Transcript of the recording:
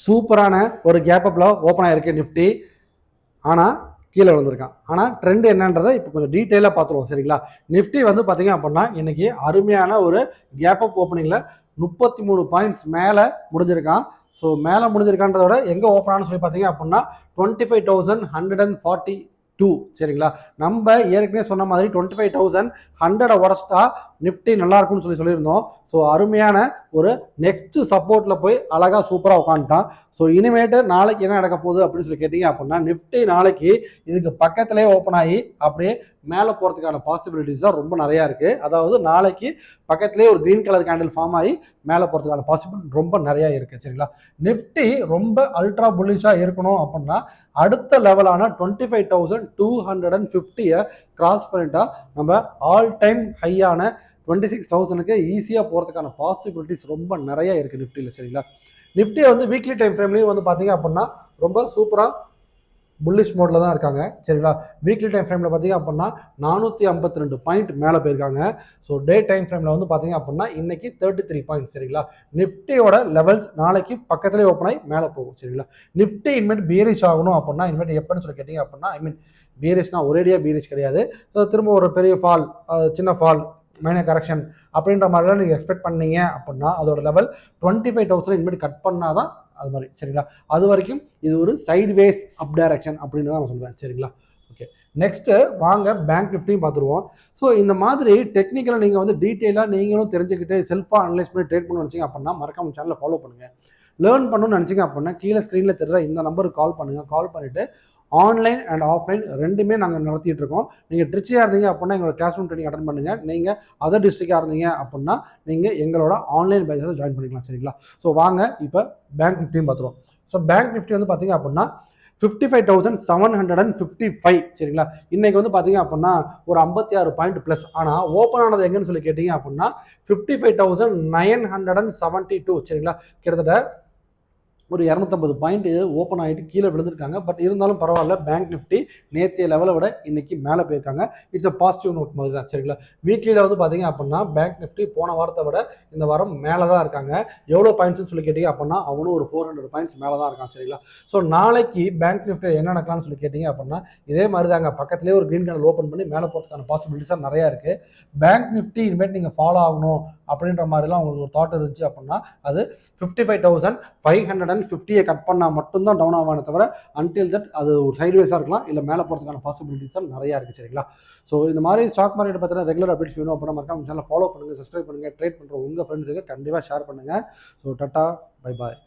சூப்பரான ஒரு கேப் அப்பில் ஓப்பன் ஆகிருக்கு நிஃப்டி ஆனால் கீழே விழுந்திருக்கான். ஆனால் ட்ரெண்ட் என்னன்றதை இப்போ கொஞ்சம் டீட்டெயிலாக பார்த்துருவோம் சரிங்களா? நிஃப்டி வந்து பார்த்தீங்க அப்படின்னா இன்றைக்கி அருமையான ஒரு கேப் அப் ஓப்பனிங்கில் முப்பத்தி மூணு பாயிண்ட்ஸ் மேலே முடிஞ்சிருக்கான். ஸோ மேலே முடிஞ்சிருக்கான்றத விட எங்கே ஓப்பன் சொல்லி பார்த்தீங்க அப்படின்னா twenty five thousand hundred and forty two சரிங்களா? நம்ம ஏற்கனவே சொன்ன மாதிரி டுவெண்ட்டி ஃபைவ் தௌசண்ட் ஹண்ட்ரட் உடச்சிட்டா நிஃப்டி நல்லா இருக்கும்னு சொல்லி சொல்லியிருந்தோம். ஸோ அருமையான ஒரு நெக்ஸ்ட் சப்போர்ட்டில் போய் அழகாக சூப்பராக உட்காந்துட்டான் ஸோ இனிமேட்டு நாளைக்கு என்ன நடக்க போகுது அப்படின்னு சொல்லி கேட்டிங்க அப்படின்னா நிஃப்டி நாளைக்கு இதுக்கு பக்கத்துலேயே ஓப்பன் ஆகி அப்படியே மேலே போகிறதுக்கான பாசிபிலிட்டிஸ் தான் ரொம்ப நிறையா இருக்குது அதாவது நாளைக்கு பக்கத்துலேயே ஒரு க்ரீன் கலர் கேண்டில் ஃபார்ம் ஆகி மேலே போகிறதுக்கான பாசிபிலிட்டி ரொம்ப நிறையா இருக்குது சரிங்களா? நிஃப்டி ரொம்ப அல்ட்ரா புல்லிஷாக இருக்கணும் அப்படின்னா அடுத்த லெவலான twenty five thousand two hundred and ஃபிஃப்டியை cross பண்ணிட்டா நம்ம ஆல் டைம் ஹையான டுவெண்ட்டி சிக்ஸ் தௌசண்ட்க்கு ஈஸியாக போகிறதுக்கான பாசிபிலிட்டிஸ் ரொம்ப நிறைய இருக்குது நிஃப்டியில் சரிங்களா? நிஃப்டியை வந்து வீக்லி டைம் ஃப்ரேம்லேயும் வந்து பார்த்தீங்க அப்படின்னா ரொம்ப சூப்பராக புல்லிஷ் மோடில் தான் இருக்காங்க சரிங்களா? வீக்லி டைம் ஃப்ரேமில் பார்த்தீங்க அப்படின்னா நானூற்றி ஐம்பத்தி ரெண்டு பாயிண்ட் மேலே போயிருக்காங்க. ஸோ டே டைம் ஃப்ரேமில் வந்து பார்த்தீங்க அப்படின்னா இன்னைக்கு தேர்ட்டி த்ரீ பாயிண்ட் சரிங்களா? நிஃப்டியோட லெவல்ஸ் நாளைக்கு பக்கத்துலேயே ஓப்பன் ஆகி மேலே போகும் சரிங்களா? நிஃப்டி இனிமேட் பீரிஷ் ஆகணும் அப்படின்னா இனிமேட் எப்படின்னு சொல்லி கேட்டிங்க அப்படின்னா ஐ மீன் பீரிஷ்னா ஒரேடியாக பீரிஷ் கிடையாது. திரும்ப ஒரு பெரிய ஃபால் சின்ன ஃபால் மைனர் கரெக்ஷன் அப்படின்ற மாதிரிலாம் நீங்கள் எக்ஸ்பெக்ட் பண்ணீங்க அப்படின்னா அதோட லெவல் டுவெண்ட்டி ஃபைவ் தௌசண்ட் இனிமேல் கட் பண்ணால் தான் அது மாதிரி சரிங்களா? அது வரைக்கும் இது ஒரு சைட்வேஸ் அப் டைரக்ஷன் அப்படின்னு தான் நான் சொல்லுவேன் சரிங்களா? ஓகே நெக்ஸ்ட்டு வாங்க பேங்க் நிஃப்டியும் பார்த்துருவோம். ஸோ இந்த மாதிரி டெக்னிக்கலாக நீங்கள் வந்து டீட்டெயிலாக நீங்களும் தெரிஞ்சுக்கிட்டு செல்ஃபாக அனலைஸ் பண்ணி ட்ரேட் பண்ண வச்சிங்க அப்படின்னா மறக்காம சேனலை ஃபாலோ பண்ணுங்கள் லேர்ன் பண்ணணும்னு நினச்சிங்க அப்படின்னா கீழே ஸ்க்ரீனில் தெரியுற இந்த நம்பருக்கு கால் பண்ணுங்கள் கால் பண்ணிவிட்டு ஆன்லைன் அண்ட் ஆஃப்லைன் ரெண்டுமே நாங்கள் நடத்திட்டு இருக்கோம். நீங்கள் ட்ரிச்சியாக இருந்தீங்க அப்படின்னா எங்களோட கிளாஸ் ரூம் ட்ரைனிங் அட்டன் பண்ணுங்கள் நீங்கள் அதர் டிஸ்ட்ரிக்டாக இருந்தீங்க அப்படின்னா நீங்கள் எங்களோட ஆன்லைன் பேஜஸை ஜாயின் பண்ணிக்கலாம் சரிங்களா? ஸோ வாங்க இப்போ பேங்க் நிஃப்டியும் பார்த்துருவோம். ஸோ பேங்க் நிஃப்டி வந்து பார்த்தீங்க அப்படின்னா fifty five thousand seven hundred and fifty five சரிங்களா? இன்றைக்கி வந்து பார்த்தீங்க அப்படின்னா ஒரு ஐம்பத்தி ஆறு பாயிண்ட் ப்ளஸ் ஆனால் ஓப்பன் ஆனது எங்கன்னு சொல்லி கேட்டிங்க அப்படின்னா fifty five thousand nine hundred and seventy two சரிங்களா? கிட்டத்தட்ட ஒரு இரநூத்தம்பது பாயிண்ட் ஓப்பன் ஆகிட்டு கீழே விழுந்திருக்காங்க. பட் இருந்தாலும் பரவாயில்ல பேங்க் நிஃப்டி நேற்றைய லெவலை விட இன்னைக்கு மேலே போயிருக்காங்க. இட்ஸ் அ பாசிட்டிவ் நோட் மாதிரி தான். சரிங்களா? வீக்லியில் வந்து பார்த்தீங்க அப்படின்னா பேங்க் நிஃப்டி போன வாரத்தை விட இந்த வாரம் மேலே தான் இருக்காங்க. எவ்வளோ பாயிண்ட்ஸ்னு சொல்லி கேட்டிங்க அப்படின்னா அவனும் ஒரு ஃபோர் ஹண்ட்ரட் பாயிண்ட்ஸ் மேலே தான் இருக்கான். சரிங்களா? ஸோ நாளைக்கு பேங்க் நிஃப்டி என்ன நடக்கலாம்னு சொல்லி கேட்டிங்க அப்படின்னா இதே மாதிரி தாங்க. பக்கத்துலேயே ஒரு க்ரீன் கேண்டில் ஓப்பன் பண்ணி மேலே போகிறதுக்கான பாசிபிலிட்டிஸாக நிறையா இருக்குது பேங்க் நிஃப்டி இனிமேட் நீங்கள் ஃபாலோ ஆகணும் அப்படின்ற மாதிரிலாம் உங்களுக்கு ஒரு தாட் இருந்துச்சு அப்படின்னா அது fifty five thousand five hundred and ஃபிஃப்டியை cut பண்ணால் மட்டும்தான் டவுன் ஆவானே தவிர அன்டில் தட் அது ஒரு சைட்வேஸாக இருக்கலாம் இல்லை மேலே போகிறதுக்கான பாசிபிலிட்டிஸ் நிறையா இருக்குது சரிங்களா? ஸோ இந்த மாதிரி ஸ்டாக் மார்க்கெட் பற்றின ரெகுலர் அப்டேட்ஸ் வேணும் அப்படின்னா மறக்காம சேனல் ஃபாலோ பண்ணுங்கள் சப்ஸ்கிரைப் பண்ணுங்கள் ட்ரேட் பண்ணுற உங்கள் ஃப்ரெண்ட்ஸுக்கு கண்டிப்பாக ஷேர் பண்ணுங்கள் ஸோ டட்டா பை பாய்